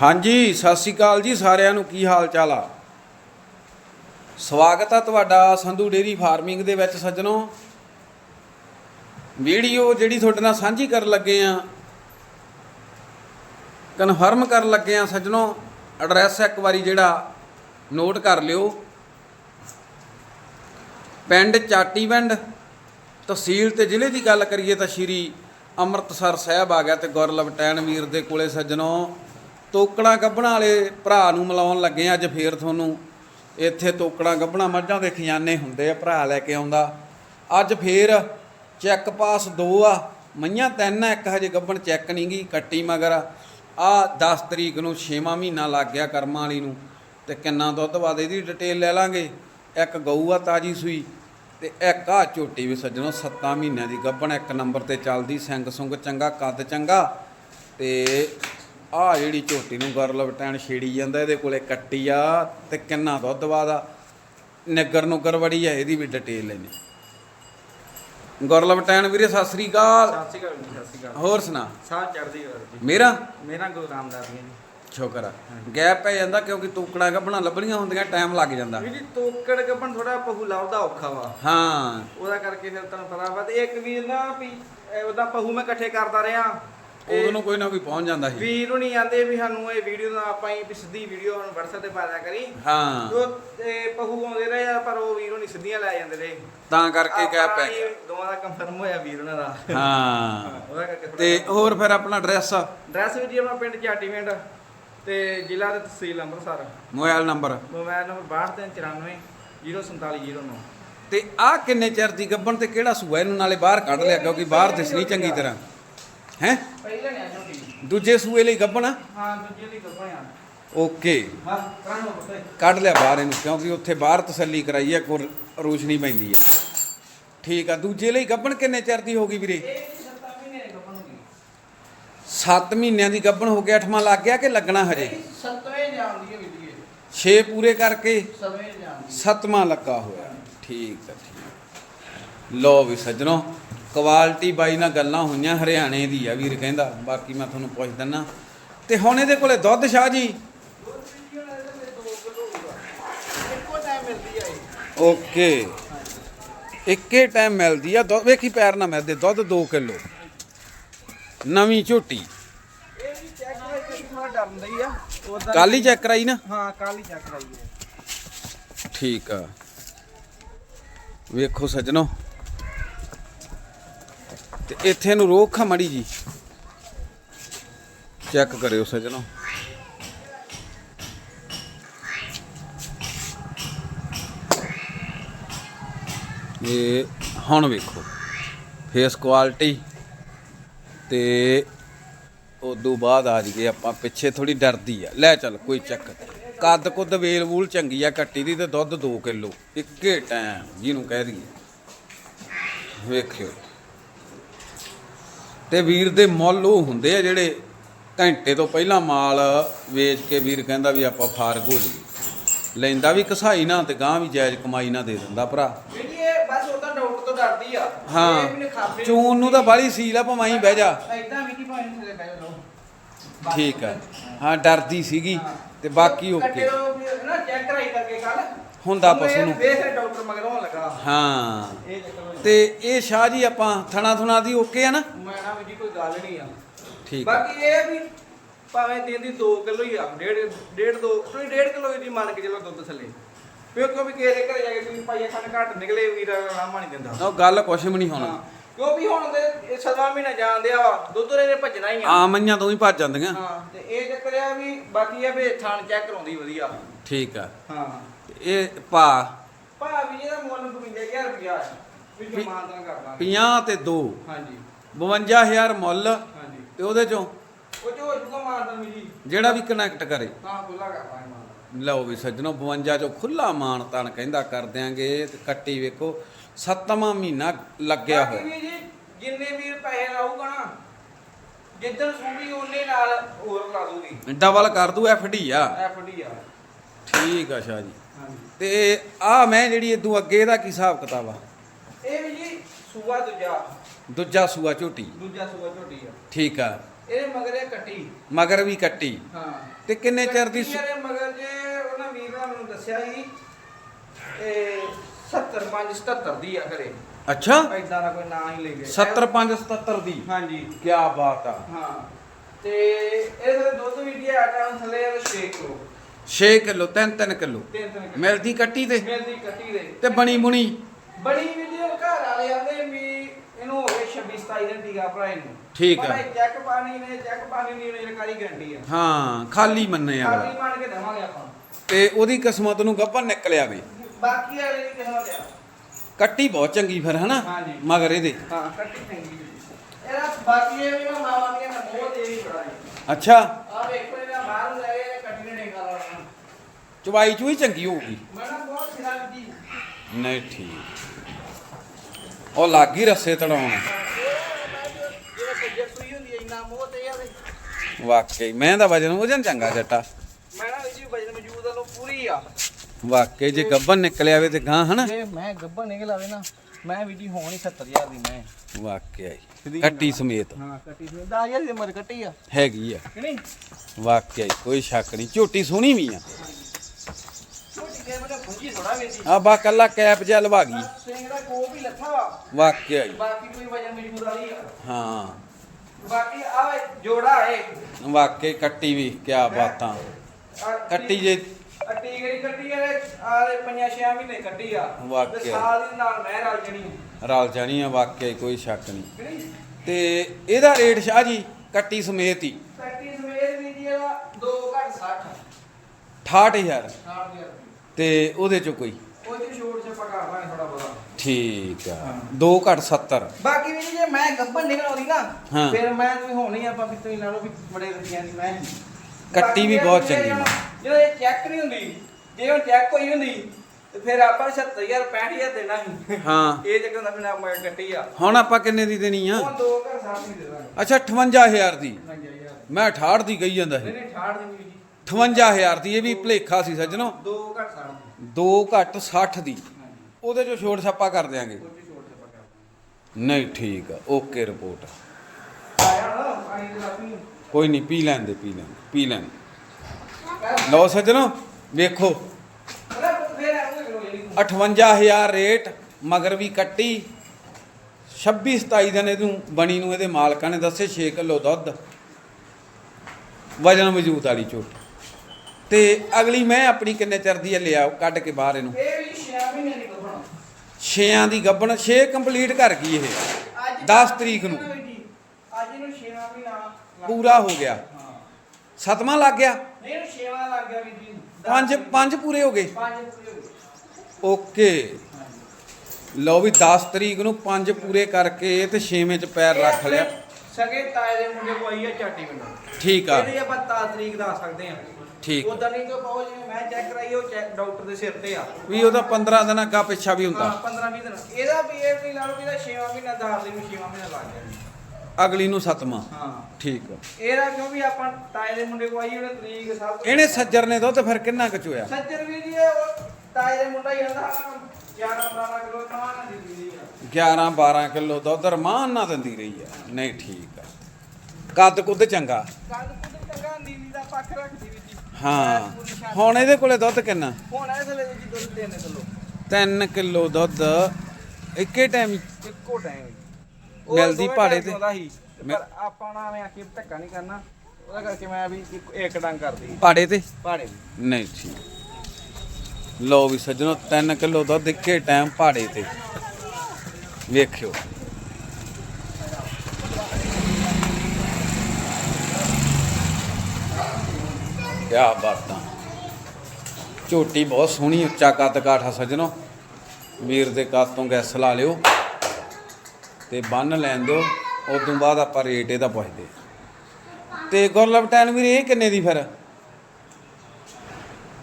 ਹਾਂਜੀ, ਸਤਿ ਸ੍ਰੀ ਅਕਾਲ ਜੀ ਸਾਰਿਆਂ ਨੂੰ, ਕੀ ਹਾਲ ਚਾਲ ਆ? ਸਵਾਗਤ ਆ ਤੁਹਾਡਾ ਸੰਧੂ ਡੇਰੀ ਫਾਰਮਿੰਗ ਦੇ ਵਿੱਚ ਸੱਜਣੋ। ਵੀਡੀਓ ਜਿਹੜੀ ਤੁਹਾਡੇ ਨਾਲ ਸਾਂਝੀ ਕਰਨ ਲੱਗੇ ਆ, ਕਨਫਰਮ ਕਰਨ ਲੱਗੇ ਆ ਸੱਜਣੋ, ਐਡਰੈਸ ਇੱਕ ਵਾਰੀ ਜਿਹੜਾ ਨੋਟ ਕਰ ਲਿਓ। ਪਿੰਡ ਚਾਟੀਵਿੰਡ, ਤਹਿਸੀਲ ਤੇ ਜ਼ਿਲ੍ਹੇ ਦੀ ਗੱਲ ਕਰੀਏ ਤਾਂ ਸ਼੍ਰੀ ਅੰਮ੍ਰਿਤਸਰ ਸਾਹਿਬ ਆ ਗਿਆ ਤੇ ਗੁਰਲਵਟੈਨ ਵੀਰ ਦੇ ਕੋਲੇ ਸੱਜਣੋ। ਤੋਕੜਾਂ ਗੱਭਣਾ ਵਾਲੇ ਭਰਾ ਨੂੰ ਮਿਲਾਉਣ ਲੱਗੇ ਆ ਅੱਜ ਫੇਰ ਤੁਹਾਨੂੰ। ਇੱਥੇ ਤੋਕੜਾਂ ਗੱਭਣਾ ਮੱਝਾਂ ਦੇ ਖਜ਼ਾਨੇ ਹੁੰਦੇ ਆ ਭਰਾ ਲੈ ਕੇ ਆਉਂਦਾ। ਅੱਜ ਫੇਰ ਚੈੱਕ ਪਾਸ ਦੋ ਆ, ਮਈਆਂ ਤਿੰਨ ਆ, ਇੱਕ ਹਜੇ ਗੱਭਣ ਚੈੱਕ ਨਹੀਂ ਗਈ, ਕੱਟੀ ਮਗਰ ਆ। 10 ਤਰੀਕ ਨੂੰ 6ਵਾਂ ਮਹੀਨਾ ਲੱਗ ਗਿਆ ਕਰਮਾਂ ਵਾਲੀ ਨੂੰ, ਤੇ ਕਿੰਨਾ ਦੁੱਧ ਵਾਦੇ ਇਹਦੀ ਡਿਟੇਲ ਲੈ ਲਾਂਗੇ। ਇੱਕ ਗਊ ਆ ਤਾਜੀ ਸੂਈ, ਤੇ ਇੱਕ ਆ ਝੋਟੀ ਵੀ ਸੱਜਣੋ 7 ਮਹੀਨਿਆਂ ਦੀ ਗੱਭਣ, ਇੱਕ ਨੰਬਰ ਤੇ ਚੱਲਦੀ ਸਿੰਗ ਸੁੰਗ ਚੰਗਾ ਕੱਦ ਚੰਗਾ। ਤੇ ਆ ਜਿਹੜੀ ਝੋਟੀ ਨੂੰ ਗਰਲਵਟੈਣ ਛੇੜੀ ਜਾਂਦਾ ਇਹਦੇ ਕੋਲੇ ਕੱਟੀ ਆ ਤੇ ਕਿੰਨਾ ਦੁੱਧ ਵਾਦਾ। ਨਿੱਗਰ ਨੁੱਗਰ ਵੜੀ ਆ ਇਹਦੀ ਵੀ ਡਿਟੇਲ ਲੈਣੀ ਗਰਲਵਟੈਣ ਵੀਰੇ ਸਤਿ ਸ੍ਰੀ ਅਕਾਲ। ਸਤਿ ਸ਼੍ਰੀ ਅਕਾਲ ਜੀ ਸਤਿ ਸ਼੍ਰੀ ਅਕਾਲ। ਹੋਰ ਸੁਣਾ? ਸਾਹ ਚੜ੍ਹਦੀ ਜੀ। ਮੇਰਾ? ਮੇਰਾ ਗੁਰੂ ਰਾਮਦਾਸ ਜੀ ਸ਼ੁਕਰ ਗੈਪ ਪੈ ਜਾਂਦਾ ਕਿਉਂਕਿ ਟੁਕੜਾ ਗੱਭਣਾ ਲੱਭਣੀਆਂ ਹੁੰਦੀਆਂ ਟਾਈਮ ਲੱਗ ਜਾਂਦਾ। ਵੀ ਜੀ ਤੋਕੜ ਗੱਪਣ ਥੋੜਾ ਪਹੂ ਲਾਉਦਾ ਔਖਾ ਵਾ। ਹਾਂ। ਉਹਦਾ ਕਰਕੇ ਫਿਰ ਤੁਹਾਨੂੰ ਪਤਾ ਵਾ ਤੇ ਇੱਕ ਵੀਰ ਨਾ ਵੀ ਇਹ ਉਹਦਾ ਪਹੂ ਮੈਂ ਇਕੱਠੇ ਕਰਦਾ ਰਿਹਾ। ਉਦੋਂ ਨੂੰ ਕੋਈ ਨਾ ਕੋਈ ਪਹੁੰਚ ਜਾਂਦਾ ਸੀ। ਵੀਰ ਨੂੰ ਨਹੀਂ ਆਂਦੇ ਵੀ ਸਾਨੂੰ ਇਹ ਵੀਡੀਓ ਦਾ ਆਪਾਂ ਹੀ ਵੀ ਸਿੱਧੀ ਵੀਡੀਓ ਹੁਣ WhatsApp ਤੇ ਪਾ ਦਿਆ ਕਰੀ। ਹਾਂ। ਉਹ ਤੇ ਪਹੂ ਆਉਂਦੇ ਰਹੇ ਆ, ਪਰ ਉਹ ਵੀਰ ਨੂੰ ਨਹੀਂ ਸਿੱਧੀਆਂ ਲੈ ਜਾਂਦੇ ਰਹੇ। ਤਾਂ ਕਰਕੇ ਪੈ ਆਪਣਾ ਗਿਆ ਹੀ ਦੋਵਾਂ ਦਾ ਕੰਫਰਮ ਹੋਇਆ ਵੀਰ ਉਹਨਾਂ ਦਾ। ਹਾਂ। ਉਹਦਾ ਕਰਕੇ ਥੋੜ੍ਹਾ ਤੇ ਹੋਰ ਫਿਰ ਆਪਣਾ ਐਡਰੈਸ ਡਰੈਸ ਵੀ ਜੀ ਆਪਣਾ ਪਿੰਡ ਚਾਟੀਵਿੰਡ ਤੇ ਜ਼ਿਲ੍ਹਾ ਤੇ ਤਹਿਸੀਲ Amritsar. Mobile number? Mobile number 6294 04709 ਤੇ ਆਹ ਕਿੰਨੇ ਚਿਰ ਦੀ ਗੱਭਣ ਤੇ ਕਿਹੜਾ ਸੂਆ? ਇਹਨੂੰ ਨਾਲੇ ਬਾਹਰ ਕੱਢ ਲਿਆ ਕਿਉਂਕਿ ਬਾਹਰ ਦਿਸਣੀ ਚੰਗੀ ਤਰ੍ਹਾਂ। ਹੈ? ਪਹਿਲਾਂ ਨੇ ਝੋਟੀ ਦੂਜੇ ਸੂਏ ਲਈ ਗੱਭਣ ਆ ਹਾਂ ਦੂਜੇ ਦੀ ਗੱਪਾਂ ਓਕੇ। ਹਾਂ ਕਰਾਂ ਹੋ ਕੱਢ ਲਿਆ ਬਾਹਰ ਇਹਨੂੰ, ਕਿਉਂਕਿ ਉੱਥੇ ਬਾਹਰ ਤਸੱਲੀ ਕਰਾਈ ਹੈ ਕੋਲ ਰੋਸ਼ਨੀ ਪੈਂਦੀ ਆ। ਠੀਕ ਆ, ਦੂਜੇ ਲਈ ਗੱਭਣ ਕਿੰਨੇ ਚਿਰ ਦੀ ਹੋ ਗਈ ਵੀਰੇ? ਇਹ 7 ਮਹੀਨੇ ਦੇ ਗੱਪਾਂ ਹੋਗੀ 7 ਮਹੀਨਿਆਂ ਦੀ ਗੱਭਣ ਹੋ ਗਿਆ 8ਵਾਂ ਲੱਗ ਗਿਆ ਕਿ ਲੱਗਣਾ ਹਜੇ? ਸੱਤਵੇਂ ਜਾਂਦੀ ਹੈ ਵੀਡੀਏ 6 ਪੂਰੇ ਕਰਕੇ ਸਵੇਂ ਜਾਂਦੀ ਸੱਤਵਾਂ ਲੱਗਾ ਹੋਇਆ। ਠੀਕ ਆ, ਠੀਕ ਲੋ ਵੀ ਸੱਜਣੋ ਕੁਆਲਿਟੀ ਬਾਈ ਨਾਲ ਗੱਲਾਂ ਹੋਈਆਂ ਹਰਿਆਣੇ ਦੀ ਆ ਵੀਰ ਕਹਿੰਦਾ, ਬਾਕੀ ਮੈਂ ਤੁਹਾਨੂੰ ਪੁੱਛ ਦਿੰਨਾ। ਤੇ ਹੁਣ ਇਹਦੇ ਕੋਲੇ ਦੁੱਧ ਸ਼ਾਹ ਜੀ? ਓਕੇ। ਇੱਕੇ ਟਾਈਮ ਮਿਲਦੀ ਆ ਦੁੱਧ, ਵੇਖੀ ਪੈਰ ਨਾ ਮਿਲਦੇ, ਦੁੱਧ 2 ਕਿਲੋ। ਨਵੀਂ ਝੋਟੀ। ਕੱਲ ਹੀ ਚੈੱਕ ਕਰਾਈ ਨਾ? ਹਾਂ ਕੱਲ ਹੀ ਚੈੱਕ ਕਰਾਈ ਠੀਕ ਆ। ਵੇਖੋ ਸੱਜਣੋ। ਤੇ ਇੱਥੇ ਨੂੰ ਰੋਕ ਮੜੀ ਜੀ। ਚੈੱਕ ਕਰਿਓ ਸੱਜਣੋ। ਇਹ ਹੁਣ ਵੇਖੋ ਫੇਸ ਕੁਆਲਿਟੀ ਤੇ ਉਦੋਂ ਬਾਅਦ ਆ ਜੀਏ ਆਪਾਂ, ਪਿੱਛੇ ਥੋੜੀ ਡਰਦੀ ਆ। ਲੈ ਚੱਲ ਕੋਈ ਚੱਕਰ ਨੀ। ਕੱਦ ਕੁੱਦ ਵੇਲ ਵੂਲ ਚੰਗੀ ਆ ਕੱਟੀ ਦੀ ਤੇ ਦੁੱਧ 2 ਕਿਲੋ। ਇੱਕੇ ਟਾਈਮ ਜਿਹਨੂੰ ਕਹਿ ਦਈਏ। ਵੇਖਿਓ। ਤੇ ਵੀਰ ਦੇ ਮੁੱਲ ਉਹ ਹੁੰਦੇ ਆ ਜਿਹੜੇ ਘੰਟੇ ਤੋਂ ਪਹਿਲਾਂ ਮਾਲ ਵੇਚ ਕੇ ਵੀਰ ਕਹਿੰਦਾ ਵੀ ਆਪਾਂ ਫਾਰਗ ਹੋ ਜੀ ਲੈਂਦਾ ਵੀ ਕਸਾਈ ਨਾ ਤੇ ਗਾਂ ਵੀ ਜਾਇਜ਼ ਕਮਾਈ ਨਾ ਦੇ ਦਿੰਦਾ ਭਰਾ। ਜਿਹੜੀ ਇਹ ਬਸ ਉਹਦਾ ਡਾਕਟਰ ਤੋਂ ਡਰਦੀ ਆ। ਹਾਂ ਚੂਨ ਨੂੰ ਤਾਂ ਬਾਲੀ ਸੀਲ ਆ ਭਵਾਈ ਬਹਿ ਜਾ। ਐਦਾਂ ਵੀ ਕੀ ਭਾਵੇਂ ਥੱਲੇ ਬਹਿ ਲਓ ਠੀਕ ਆ। ਹਾਂ ਡਰਦੀ ਸੀਗੀ ਤੇ ਬਾਕੀ ਓਕੇ। ਉਹ ਨਾ ਚੈੱਕ ਕਰਾਈ ਕਰਕੇ ਕੱਲ ਹੁੰਦਾ ਪਸ਼ੂ ਨੂੰ ਵੇਖ ਡਾਕਟਰ ਮਗਰੋਂ ਲੱਗਾ। ਹਾਂ। ਇਹ ਚੱਕਰ ਹੋਇਆ। ਤੇ ਇਹ ਸ਼ਾਹ ਜੀ ਆਪਾਂ ਥਣਾ ਥੁਣਾ ਦੀ ਓਕੇ ਆ ਨਾ? ਮੈਂ ਨਾ ਵੀ ਜੀ ਕੋਈ ਗੱਲ ਨਹੀਂ ਆ। ਠੀਕ ਆ। ਬਾਕੀ ਇਹ ਵੀ ਭਾਵੇਂ ਦਿਨ ਦੀ 2 ਕਿਲੋ ਹੀ ਆ ਡੇਢ ਡੇਢ ਦੋ ਤੁਸੀਂ ਡੇਢ ਕਿਲੋ ਦੀ ਮੰਨ ਕੇ ਚਲੋ ਦੁੱਧ ਥੱਲੇ। ਕਿਉਂ ਕਿਉਂ ਵੀ ਕਿਸੇ ਦੇ ਘਰੇ ਜਾ ਕੇ ਤੁਸੀਂ ਪਾਈਆ ਖੰਡ ਘੱਟ ਨਿਕਲੇ ਵੀਰ ਰਾਮਾ ਨਹੀਂ ਦਿੰਦਾ। ਉਹ ਗੱਲ ਕੁਛ ਵੀ ਨਹੀਂ ਹੋਣਾ। ਕਿਉਂ ਵੀ ਹੁਣ ਦੇ ਇਹ ਸਦਵਾ ਮਹੀਨਾ ਜਾਂਦੇ ਆ ਦੁੱਧ ਰੇ ਭੱਜਣਾ ਹੀ ਆ। ਆ ਮਈਆਂ ਤੋਂ ਹੀ ਭੱਜ ਜਾਂਦੀਆਂ। ਹਾਂ ਤੇ ਇਹ ਚੱਕਰ ਆ ਵੀ ਬਾਕੀ ਆ ਵੀ ਥਾਣ ਚੈੱਕ ਕਰਾਉਂਦੀ ਵਧੀਆ। ਠੀਕ ਆ। ਹਾਂ। ਇਹ ਭਾ ਭਾ ਵੀ ਇਹਦਾ ਮੁੱਲ 52000 ਰੁਪਿਆ ਹੈ। ਵੀ ਜੋ ਮਾਨਤਨ ਕਰ ਦਾਂਗੇ 50 ਤੇ 2 ਹਾਂਜੀ। 52000 ਮੁੱਲ। ਹਾਂਜੀ। ਤੇ ਉਹਦੇ ਚੋਂ ਉਹ ਜੋ ਜੂਗਾ ਮਾਨਤਨ ਵੀ ਜੀ ਜਿਹੜਾ ਵੀ ਕਨੈਕਟ ਕਰੇ। ਹਾਂ ਖੁੱਲਾ ਕਰ ਦਾਂਗੇ ਲਓ ਵੀ ਸੱਜਣੋ 52 ਚੋਂ ਖੁੱਲਾ ਮਾਨ ਤਾਨ ਕਹਿੰਦਾ ਕਰ ਦਿਆਂਗੇ। ਤੇ ਕੱਟੀ ਵੇਖੋ ਸੱਤਵਾਂ ਮਹੀਨਾ ਲੱਗਿਆ ਹੋਇਆ। ਜੀ ਜਿੰਨੇ ਵੀਰ ਪੈਸੇ ਲਾਊਗਾ ਨਾ ਜਿੱਦਣ ਸੂਗੀ ਉਹਨੇ ਨਾਲ ਹੋਰ ਲਾ ਦੂਗੀ। ਡਬਲ ਕਰ ਦੂ ਡੀ ਆ। ਐਫਡੀ ਆ। ਠੀਕ ਆ ਸ਼ਾਹ ਜੀ। ਤੇ ਆ ਮੈਂ ਜਿਹੜੀ ਇਦੋਂ ਅੱਗੇ ਦਾ ਕੀ ਹਿਸਾਬ ਕਿਤਾਬ ਆ? ਇਹ ਵੀ ਜੀ ਸੂਆ ਦੂਜਾ। ਦੂਜਾ ਸੂਆ ਝੋਟੀ। ਦੂਜਾ ਸੂਆ ਝੋਟੀ ਆ। ਠੀਕ ਆ। ਇਹਦੇ ਮਗਰ ਇਹ ਕੱਟੀ। ਮਗਰ ਵੀ ਕੱਟੀ। ਹਾਂ। ਤੇ ਕਿੰਨੇ ਚਿਰ ਦੀ ਕੱਟੀ ਇਹਦੇ ਮਗਰ ਜੇ ਉਹਨਾਂ ਵੀਰ ਨੇ ਮੈਨੂੰ ਦੱਸਿਆ ਸੀ ਇਹ 70 5 77 ਦੀ ਆ ਘਰੇ। ਅੱਛਾ। ਐਦਾਂ ਦਾ ਕੋਈ ਨਾਂ ਹੀ ਲੈ ਗਏ 75 77 ਦੀ? ਹਾਂਜੀ। ਕੀ ਬਾਤ ਆ। ਹਾਂ। ਤੇ ਇਹਦੇ ਥੱਲੇ ਦੁੱਧ ਵੀ ਦੀ ਆ ਟਾਂ ਥੱਲੇ 6 ਕਿਲੋ। 6 kilo 3 3 kilo. ਤਿੰਨ ਤਿੰਨ ਕਿਲੋ। ਮਿਲਦੀ ਕੱਟੀ ਤੇ? ਮਿਲਦੀ ਕੱਟੀ ਦੇ ਤੇ ਬਣੀ ਬੁਣੀ? ਬੜੀ ਵੀਡੀਓ ਘਰ ਵਾਲੇ ਆਂਦੇ ਵੀ ਇਹਨੂੰ ਹੋ ਗਏ 26 27 ਦਿਨ ਟੀਕਾ ਭਰਾਏ ਨੂੰ ਠੀਕ ਆ। ਪਰ ਇਹ ਚੈੱਕ ਪਾਣੀ ਨੇ ਚੈੱਕ ਪਾਣੀ ਨਹੀਂ ਨੇ ਸਰਕਾਰੀ ਗਰੰਟੀ ਆ। ਹਾਂ ਖਾਲੀ ਮੰਨੇ ਖਾਲੀ ਅਗਲਾ ਮੰਨ ਕੇ ਦੇਵਾਂਗੇ ਆਪਾਂ। ਤੇ ਉਹਦੀ ਕਿਸਮਤ ਨੂੰ ਗੱਭਾ ਨਿਕਲਿਆ ਵੇ ਬਾਕੀ ਵਾਲੇ ਦੀ ਕਿਸਮਤ ਆ। ਕੱਟੀ ਬਹੁਤ ਚੰਗੀ ਫਿਰ ਹਨਾ? ਹਾਂਜੀ। ਮਗਰ ਇਹਦੇ। ਹਾਂ ਕੱਟੀ ਚੰਗੀ। ਇਹਦਾ ਬਾਕੀ ਇਹ ਵੀ ਨਾ ਮਾਵਾਂ ਦੀਆਂ ਬਹੁਤ ਤੇਜ਼ ਬੜਾ ਹੈ ਅੱਛਾ। ਆ ਵੇਖੋ ਇਹਦਾ ਬਾਹਰ ਨੂੰ ਲੈ ਗਏ ਕੱਟੀ ਨੇ ਡੇਗਾ ਲਾਉਣਾ ਚਵਾਈ ਚੂਈ ਚੰਗੀ ਹੋਊਗੀ। ਨਹੀਂ ਠੀਕ। ਉਹ ਲੱਗੀ ਰਸੇ ਤੜਾਉਣ। ਵਾਕਈ ਮੈਂ ਦਾ ਵਜਨ ਵਜਨ ਚੰਗਾ ਜੱਟਾ। ਮੈਂ ਨਾ ਜੀ ਵਜਨ ਮੌਜੂਦ ਆ ਲੋ ਪੂਰੀ ਆ ਵਾਕਈ ਜੇ ਗੱਭਨ ਨਿਕਲਿਆ ਵੇ ਤੇ ਗਾਂ ਹਨਾ? ਜੇ ਮੈਂ ਗੱਬਾ ਨਿਕਲ ਆਵੇ ਨਾ ਮੈਂ ਵੀ ਜੀ ਹੋਣੀ 70000 ਦੀ ਮੈਂ। ਵਾਕਈ। ਕੱਟੀ ਸਮੇਤ। ਹਾਂ ਕੱਟੀ ਸੀ 10000 ਦੀ ਮਰ ਕੱਟੀ ਆ। ਹੈਗੀ ਆ। ਕਿ ਨਹੀਂ? ਵਾਕਈ ਕੋਈ ਸ਼ੱਕ ਨਹੀਂ। ਝੋਟੀ ਸੋਹਣੀ ਵੀ ਆ ਛੋਟੀ ਕੇ ਬੜਾ ਪੁੰਜੀ ਥੋੜਾ ਵੇਚੀ ਆ ਬਾ ਕੱਲਾ ਕੈਪ ਜਿਹਾ ਲਵਾ ਗਈ। ਸਿੰਘ ਦਾ ਕੋ ਵੀ ਲੱਥਾ ਵਾ। ਵਾਕਈ ਬਾਕੀ ਕੋਈ ਵਜਨ ਮੌਜੂਦ ਵਾਲੀ ਆ। ਹਾਂ। ਬਾਕੀ ਆ ਜੋੜਾ ਏ। ਵਾਕਈ ਕੱਟੀ ਵੀ ਕਿਆ ਬਾਤਾਂ ਕੱਟੀ ਜੇ ਕੱਟੀ ਕਿਹੜੀ ਕੱਟੀ ਆ ਆ ਪੰਜਾਂ ਛੇ ਮਹੀਨੇ ਕੱਟੀ ਆ। ਵਾਕਿਆ। ਸਾਲ ਦੇ ਨਾਲ ਮੈਂ ਰਲ ਜਣੀ ਰਲ ਜਾਣੀ ਆ ਵਾਕਈ ਕੋਈ ਸ਼ੱਕ ਨਹੀਂ। ਤੇ ਇਹਦਾ ਰੇਟ ਸ਼ਾਹ ਜੀ ਕੱਟੀ ਸਮੇਤ ਹੀ। ਕੱਟੀ ਸਵੇਰ ਦੀ ਜੀ ਇਹਦਾ 2 ਘੱਟ 60 68000 60000 ਤੇ ਉਹਦੇ ਚ ਕੋਈ? ਉਹ ਤੇ ਛੋੜ ਸੇ ਪਕਾ ਲਾਂਗੇ ਥੋੜਾ ਬੜਾ ਠੀਕ ਆ। 2 ਘੱਟ 70 ਬਾਕੀ ਵੀ ਜੇ ਮੈਂ ਗੱਬਨ ਨਿਕਲ ਆਉਂਦੀ ਨਾ ਹਾਂ। ਫਿਰ ਮੈਂ ਤੁਸੀਂ ਹੋਣੀ ਆਪਾਂ ਵੀ ਤੁਸੀਂ ਲਾ ਲਓ ਵੀ ਬੜੇ ਰੁਪਈਆਂ ਦੀ ਮੈਂ ਕੱਟੀ ਵੀ ਬਹੁਤ ਚੰਗੀ। ਆ। ਜਦੋਂ ਇਹ ਚੈੱਕ ਨਹੀਂ ਹੁੰਦੀ ਜੇ ਉਹ ਚੈੱਕ ਹੋਈ ਹੁੰਦੀ ਤੇ ਫਿਰ ਆਪਾਂ 70000 65000 ਦੇਣਾ ਸੀ। ਹਾਂ। ਇਹ ਜਗ੍ਹਾ ਦਾ ਬਿਨਾ ਮੈਂ ਕੱਟੀ ਆ। ਹੁਣ ਆਪਾਂ ਕਿੰਨੇ ਦੀ ਦੇਣੀ ਆ? ਉਹ ਦੋ ਘਰ ਸਾਥ ਨਹੀਂ ਦੇ ਦਾਂਗੇ। ਅੱਛਾ 58000 ਦੀ। 55000 ਮੈਂ 68 ਦੀ ਗਈ ਜਾਂਦਾ ਨਹੀਂ ਸੀ। ਨਹੀਂ ਠਾੜ ਦੇਣੀ ਜੀ 58000 ਦੀ ਇਹ ਵੀ ਭਲੇਖਾ ਸੀ ਸੱਜਣੋ। ਦੋ ਘਰ ਸਾਥ 2 ਘੱਟ 60 ਦੀ। ਉਹਦੇ ਚੋਂ ਛੋੜ ਛਾਪਾ ਕਰ ਦਿਆਂਗੇ। ਨਹੀਂ ਠੀਕ ਆ। Okay report. ਕੋਈ ਨਹੀਂ ਪੀ ਲੈਂਦੇ ਪੀ ਲੈਂਦੇ ਪੀ ਲੈਂਦੇ। ਲਓ ਸੱਜਣੋ ਵੇਖੋ। ਮਤਲਬ ਫਿਰ ਆਉਂਦੇ ਕਰੋ ਜਿਹੜੀ 58000 ਰੇਟ ਮਗਰ ਵੀ ਕੱਟੀ। 26 27 ਦਿਨ ਇਹਨੂੰ ਬਣੀ ਨੂੰ ਇਹਦੇ ਮਾਲਕਾਂ ਨੇ ਦੱਸੇ 6 ਕਿਲੋ ਦੁੱਧ। ਵਜਨ ਮੌਜੂਦ ਵਾਲੀ ਝੋਟੀ ਤੇ ਅਗਲੀ ਮੈਂ ਆਪਣੀ ਕਿੰਨੇ ਚਿਰ ਦੀ ਹੈ ਲਿਆ ਕੱਢ ਕੇ ਬਾਹਰ ਇਹਨੂੰ। ਇਹ ਵੀ 6 ਮਹੀਨੇ ਦੀ ਗੱਭਣ। ਛੇਆਂ ਦੀ ਗੱਬਣ 6 ਕੰਪਲੀਟ ਕਰ ਗਈ ਇਹ। ਅੱਜ 10 ਤਰੀਕ ਨੂੰ। ਅੱਜ ਇਹਨੂੰ 6 ਮਹੀਨਾ ਲੱਗ- ਪੂਰਾ ਹੋ ਗਿਆ। ਸਤਵਾਂ ਲੱਗ ਗਿਆ? ਨਹੀਂ ਇਹਨੂੰ 6ਵਾਂ ਲੱਗ ਗਿਆ ਵੀ ਜੀ। ਪੰਜ ਪੰਜ ਪੂਰੇ ਹੋ ਗਏ? ਪੰਜ ਪੂਰੇ ਹੋ ਗਏ। ਓਕੇ। ਲਓ ਵੀ 10 ਤਰੀਕ ਨੂੰ ਪੰਜ ਪੂਰੇ ਕਰਕੇ ਤੇ 6ਵੇਂ ਚ ਪੈਰ ਰੱਖ ਲਿਆ। ਸਗੇ ਤਾਏ ਦੇ ਮੁੰਡੇ ਕੋ ਆਈ ਆ ਚਾਟੀ ਪਿੰਡੋਂ। ਠੀਕ ਆ। ਇਹਦੀ ਆਪਾਂ 10 ਤਰੀਕ ਦਾ ਸਕਦੇ ਆ। ਠੀਕ। ਉਦਾਂ ਨਹੀਂ ਕਿ ਪਾਓ ਜਿਵੇਂ ਮੈਂ ਚੈੱਕ ਕਰਾਈ ਉਹ ਚੈੱਕ ਡਾਕਟਰ ਦੇ ਸਿਰ ਤੇ ਆ। ਵੀ ਉਹਦਾ 15 ਦਿਨ ਅੱਗਾ ਪਿੱਛਾ ਵੀ ਹੁੰਦਾ। ਹਾਂ 15 20 ਦਿਨ। ਇਹਦਾ ਵੀ ਇਹ ਵੀ ਲਾ ਲਓ ਵੀ ਇਹਦਾ 6ਵਾਂ ਮਹੀਨਾ ਦਾਰ ਦੇ ਨੂੰ 6ਵਾਂ ਮਹੀਨਾ ਲੱਗ ਗਿਆ ਜੀ। ਅਗਲੀ ਨੂੰ ਸਤਵਾਂ। ਹਾਂ। ਠੀਕ ਆ। ਇਹਦਾ ਕਿਉਂ ਵੀ ਆਪਾਂ ਤਾਏ ਦੇ ਮੁੰਡੇ ਕੋ ਆਈ ਉਹਨੇ ਤਰੀਕ ਸਭ ਇਹਨੇ ਸੱਜਰ ਨੇ ਦੁੱਧ ਫਿਰ ਕਿੰਨਾ ਕੁ ਚੋਇਆ? ਸੱਜਰ ਵੀ ਜੀ ਇਹ ਉਹ ਤਾਏ ਦੇ ਮੁੰਡਾ ਹੀ ਆਂਦਾ 11 12 ਕਿਲੋ ਤਾਂ ਨਾ ਦਿੱਤੀ ਆ। 11 12 ਕਿਲੋ ਦੁੱਧ ਰਮਾਨ ਨਾ ਦਿੰਦੀ ਰਹੀ ਆ। ਨਹੀਂ ਠੀਕ ਆ। ਕੱਦ ਕੁੱਦ ਚੰਗਾ? ਕੰਦ ਕੁੱਦ ਚੰਗਾ ਨੀਲੀ ਦਾ ਪੱਖ ਰੱਖਦੀ ਵੀ ਹਾਂ। ਹੁਣ ਇਹਦੇ ਕੋਲੇ ਦੁੱਧ ਕਿੰਨਾ? ਹੁਣ ਇਹ ਥਲੇ ਜੀ ਦੁੱਧ ਦੇਣੇ ਕਿਲੋ। 3 ਕਿਲੋ ਦੁੱਧ। ਇੱਕੇ ਟਾਈਮ ਇੱਕੋ ਟਾਈਮ ਮਿਲਦੀ ਭਾੜੇ ਤੇ? ਪਰ ਆਪਾਂ ਨਾ ਐਵੇਂ ਆਖੀ ਧੱਕਾ ਨਹੀਂ ਕਰਨਾ। ਉਹਦਾ ਕਰਕੇ ਮੈਂ ਵੀ ਇੱਕ- ਡੰਗ ਕਰਦੀ। ਪਾੜੇ ਤੇ? ਭਾੜੇ ਨਹੀਂ ਠੀਕ। ਲਓ ਵੀ ਸੱਜਣੋ 3 ਕਿਲੋ ਦੁੱਧ ਇੱਕੇ ਟਾਈਮ ਪਾੜੇ ਤੇ। ਵੇਖਿਓ। ਕਿਆ ਬਾਤਾਂ। ਝੋਟੀ ਬਹੁਤ ਸੋਹਣੀ ਉੱਚਾ ਕੱਦ ਕਾਠਾ ਸੱਜਣੋ। ਵੀਰ ਦੇ ਕੱਦ ਤੋਂ ਗੈਸ ਲਾ ਲਿਓ ਤੇ ਬੰਨ ਲੈਣ ਦਿਓ। ਉਸ ਤੋਂ ਬਾਅਦ ਆਪਾਂ ਰੇਟ ਇਹਦਾ ਪੁੱਛਦੇ ਤੇ ਗੁਰਲਪਟੈਨ ਵੀਰ ਇਹ ਕਿੰਨੇ ਦੀ ਫਿਰ?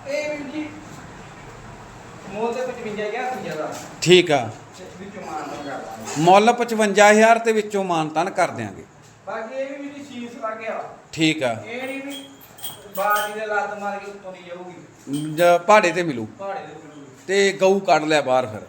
ਇਹ ਵੀ ਜੀ ਮੋਹ ਤੇ 55 ਗਿਆ ਸੀ ਜ਼ਿਆਦਾ। ਠੀਕ ਆ। ਮਾਰ ਮੁੱਲ 55000 ਤੇ ਵਿੱਚੋਂ ਮਾਨਤਾਨ ਕਰ ਦਿਆਂਗੇ। ਬਾਕੀ ਇਹ ਵੀ ਜੀ ਸੀਸ ਲੱਗ ਗਿਆ ਠੀਕ ਆ। ਇਹ ਨਹੀਂ ਵੀ ਬਾਜੀ ਦੇ ਲੱਤ ਮਾਰ ਕੇ ਉੱਤੋਂ ਨਹੀਂ ਜਾਊਗੀ। ਜ- ਪਹਾੜੇ ਤੇ ਮਿਲੂ। ਪਹਾੜੇ ਦੇ ਤੇ ਗਊ ਕੱਢ ਲਿਆ ਬਾਹਰ ਫਿਰ।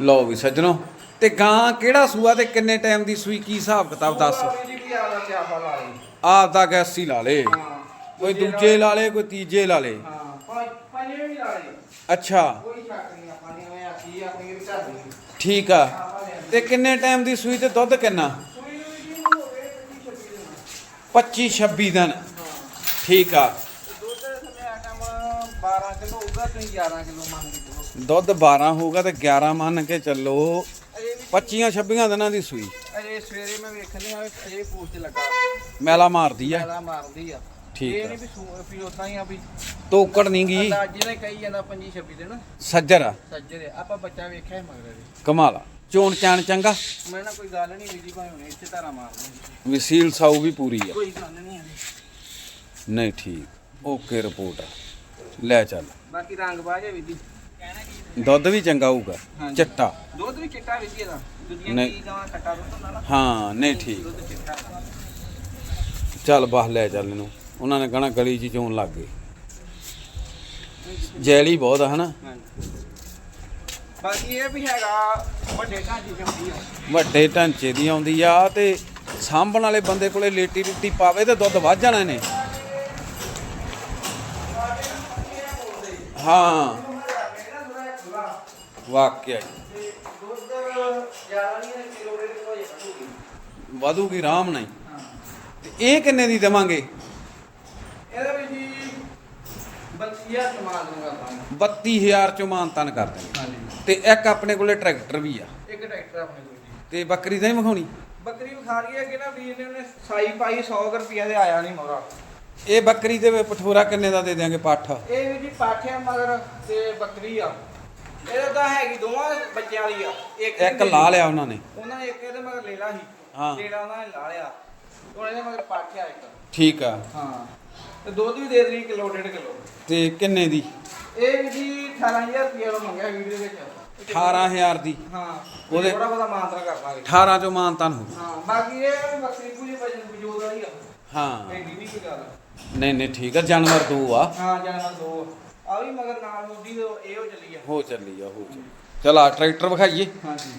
ਲਓ ਵੀ ਸੱਜਣੋ ਤੇ ਗਾਂ ਕਿਹੜਾ ਸੂਆ ਤੇ ਕਿੰਨੇ ਟਾਈਮ ਦੀ ਸੂਈ ਕੀ ਹਿਸਾਬ ਕਿਤਾਬ ਦੱਸ? ਉਹ ਜੀ ਲਾ ਆਪ ਦਾ ਗੈਸੀ ਲਾ ਲੇ? ਹਾਂ ਕੋਈ ਦੂਜੇ ਲਾ ਲੇ ਕੋਈ ਤੀਜੇ ਲਾ ਲੇ? ਹਾਂ ਪੰਜ ਪੰਜਵੇਂ ਵੀ ਲਾ ਲਈ ਅੱਛਾ। ਕੋਈ ਸ਼ੱਕ ਨਹੀਂ ਆਪਾਂ ਨੇ ਐਵੇਂ ਆਖੀ ਆਪਣੀ ਵੀ ਘਰ ਦੀ ਠੀਕ ਆ। ਆਪਾਂ ਨੇ ਤੇ ਕਿੰਨੇ ਟਾਈਮ ਦੀ ਸੂਈ ਤੇ ਦੁੱਧ ਕਿੰਨਾ? 25 25 26 ਦਿਨ। ਹਾਂ ਠੀਕ ਆ। ਦੁੱਧ ਸਮੇਂ ਆਟਮ 12 ਕਿਲੋ ਹੋਊਗਾ ਤੁਸੀਂ 11 ਕਿਲੋ ਮੰਨ ਕੇ ਚਲੋ ਦੁੱਧ 12 ਹੋਊਗਾ ਤੇ 11 ਮੰਨ ਕੇ ਚੱਲੋ ਅਜੇ ਵੀ 25 26 ਦਿਨਾਂ ਦੀ ਸੂਈ। ਅਜੇ ਸਵੇਰੇ ਮੈਂ ਵੇਖਣੀ ਆ ਫੇ ਪੋਸਟ ਲੱਗਾ। ਮੈਲਾ ਮਾਰਦੀ ਆ। ਜ਼ਿਆਦਾ ਮਾਰਦੀ ਆ। ਠੀਕ ਇਹ ਆ। ਨਹੀਂ ਵੀ ਉਦਾਂ ਹੀ ਆ ਵੀ ਤੋਕੜ ਨਹੀਂ ਗਈ ਅੰਦਾਜ਼ੇ ਨਾਲ ਹੀ ਕਹੀ ਜਾਂਦਾ 25 26 ਦਿਨ। ਸੱਜਰ ਆ। ਸੱਜੇ ਦੇ ਆਪਾਂ ਬੱਚਾ ਵੇਖਿਆ ਹੈ ਮਗਰ। ਕਮਾਲਾ ਚੋਣ ਚਾਣ ਚੰਗਾ। ਮੈਂ ਨਾ ਕੋਈ ਗੱਲ ਨਹੀਂ ਵੀਦੀ ਭਾਵੇਂ ਹੁਣੇ ਇੱਥੇ ਧਾਰਾ ਮਾਰ ਲਈ ਵਸੀਲ ਸਾਊ ਵੀ ਪੂਰੀ ਆ। ਕੋਈ ਗੱਲ ਨਹੀਂ ਨਹੀਂ ਠੀਕ ਓਕੇ ਰਿਪੋਰਟ ਆ। ਲੈ ਚੱਲ। ਬਾਕੀ ਰੰਗ ਬਾਜੇ ਕਹਿਣਾ ਕੀ ਦੁੱਧ ਵੀ ਚੰਗਾ ਹੋਊਗਾ। ਚਿੱਟਾ। ਦੁੱਧ ਵੀ ਚਿੱਟਾ ਵੀਦੀ ਇਹਦਾ। ਦੁਨੀਆ। ਕੀ ਗਾਵਾਂ ਖੱਟਾ ਦੁੱਧ ਹੁੰਦਾ ਨਾ। ਹਾਂ ਨਹੀਂ ਠੀਕ। ਚੱਲ ਬਾਹ ਲੈ ਚੱਲ ਇਹਨੂੰ। ਉਹਨਾਂ ਨੇ ਕਹਣਾ ਗਲੀ 'ਚ ਚੋਣ ਲੱਗ ਗਈ। ਜੈਲੀ ਬਹੁਤ ਆ ਹਨਾ? ਹਾਂਜੀ। ਬਾਕੀ ਇਹ ਵੀ ਹੈਗਾ ਵੱਡੇ ਢਾਂਚੇ ਚ ਹੁੰਦੀ ਆ। ਵੱਡੇ ਢਾਂਚੇ ਦੀ ਆਉਂਦੀ ਆ ਤੇ ਸਾਂਭਣ ਵਾਲੇ ਬੰਦੇ ਕੋਲੇ ਲੇਟੀ ਰੁੱਟੀ ਪਾਵੇ ਤੇ ਦੁੱਧ ਵੱਧ ਜਾਣਾ ਇਹਨੇ। ਹਾਂ। ਵਾਕਿਆ ਜੀ। ਦੁੱਧ 11 ਨਹੀਂ। ਕਿਲੋ ਰੇਟ ਹੋ ਜਾਊਗੀ ਵਧੂਗੀ ਆਰਾਮ ਨਾਲ ਹੀ। ਹਾਂ ਤੇ ਇਹ ਕਿੰਨੇ ਦੀ ਦੇਵਾਂਗੇ? ਇਹਦੇ ਵਿੱਚ ਜੀ 32000 ਕਮਾਲ ਨੂੰ ਕਰਦਾ 32000 ਚੋਂ ਮਾਨਤਨ ਕਰ ਹਾਂਜੀ ਤੇ ਇੱਕ ਆਪਣੇ ਕੋਲੇ ਟਰੈਕਟਰ ਵੀ ਆ। ਇੱਕ ਟਰੈਕਟਰ ਆਪਣੇ ਕੋਲ ਜੀ। ਤੇ ਬੱਕਰੀ ਤਾਂ ਨਹੀਂ ਵਿਖਾਉਣੀ? ਬੱਕਰੀ ਵਿਖਾ ਰਹੀ ਹੈ ਕਿ ਨਾ ਵੀਰ ਨੇ ਉਹਨੇ ਸਾਈ ਪਾਈ 100 ਰੁਪਏ ਦੇ ਆਇਆ ਨਹੀਂ ਮੋਰਾ ਇਹ ਬੱਕਰੀ ਦੇ ਵਿੱਚ ਪਠੋਰਾ ਕਿੰਨੇ ਦਾ ਦੇ ਦਿਆਂਗੇ ਪੱਠ? ਇਹ ਵੀ ਜੀ ਪਾਠਿਆ ਮਗਰ ਤੇ ਬੱਕਰੀ ਆ। ਇਹਦਾ ਤਾਂ ਹੈਗੀ ਦੋਵਾਂ ਬੱਚਿਆਂ ਵਾਲੀ ਆ। ਇੱਕ ਲਾ ਲਿਆ ਉਹਨਾਂ ਨੇ। ਉਹਨਾਂ ਨੇ ਇੱਕ ਇਹਦੇ ਮਗਰ ਲੈਣਾ ਸੀ। ਹਾਂ। ਲੈਣਾ ਉਹਨਾਂ ਨੇ ਲਾ ਲਿਆ। ਹੁਣ ਇਹਦੇ ਮਗਰ ਪਾਠਿਆ ਇੱਕ। ਠੀਕ ਆ। ਹਾਂ। ਤੇ ਦੁੱਧ ਵੀ ਦੇ ਦੇਣੀ ਕਿਲੋ ਡੇਢ ਕਿਲੋ। ਤੇ ਕਿੰਨੇ ਦੀ? ਇਹ ਵੀ ਜੀ 18000 ਰੁਪਏ ਨੂੰ ਮੰਗਿਆ ਵੀਡੀਓ ਵਿੱਚ। 18000 ਦੀ? ਹਾਂ ਉਹਦੇ- ਉਹਦੇ ਥੋੜਾ ਬਹੁਤਾ ਮਾਨਤਰਾ ਕਰ ਦਾਂਗੇ 18 ਚੋਂ ਮਾਨਤਨ ਹੋ ਹਾਂ ਬਾਕੀ ਇਹ ਵੀ ਬੱਕਰੀ ਪੂਰੀ ਵਜਨ ਵਜੂਦ ਵਾਲੀ ਆ। ਹਾਂ। ਇਹ ਨਹੀਂ ਕੋਈ ਗੱਲ। ਨਹੀਂ ਨਹੀਂ ਠੀਕ ਆ ਜਾਨਵਰ ਦੋ ਆ। ਹਾਂ ਜਾਨਵਰ ਦੋ ਆ। ਵੀ ਮਗਰ ਨਾਲ ਮੁੱਢੀ ਦੇ ਇਹੋ ਚੱਲੀ ਆ। ਹੋ ਚੱਲੀ ਆ ਹੋ ਚੱਲੀ ਚਲ ਆ ਟਰੈਕਟਰ ਵਿਖਾਈਏ। ਹਾਂਜੀ।